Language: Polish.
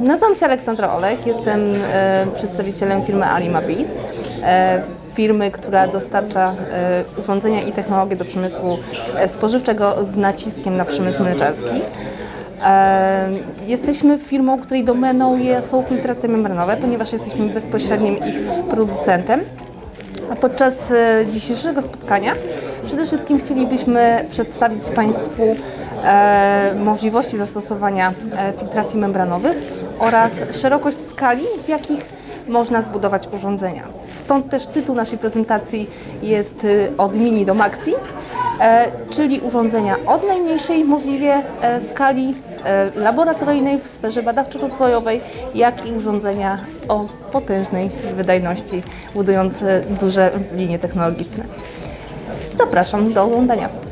Nazywam się Aleksandra Olech, jestem przedstawicielem firmy Alima Biz, firmy, która dostarcza urządzenia i technologie do przemysłu e, spożywczego z naciskiem na przemysł mleczarski. Jesteśmy firmą, której domeną są filtracje membranowe, ponieważ jesteśmy bezpośrednim ich producentem. A podczas e, dzisiejszego spotkania przede wszystkim chcielibyśmy przedstawić Państwu możliwości zastosowania e, filtracji membranowych oraz szerokość skali, w jakich można zbudować urządzenia. Stąd też tytuł naszej prezentacji jest e, od mini do maxi, e, czyli urządzenia od najmniejszej możliwie e, skali e, laboratoryjnej w sferze badawczo-rozwojowej, jak i urządzenia o potężnej wydajności, budując e, duże linie technologiczne. Zapraszam do oglądania.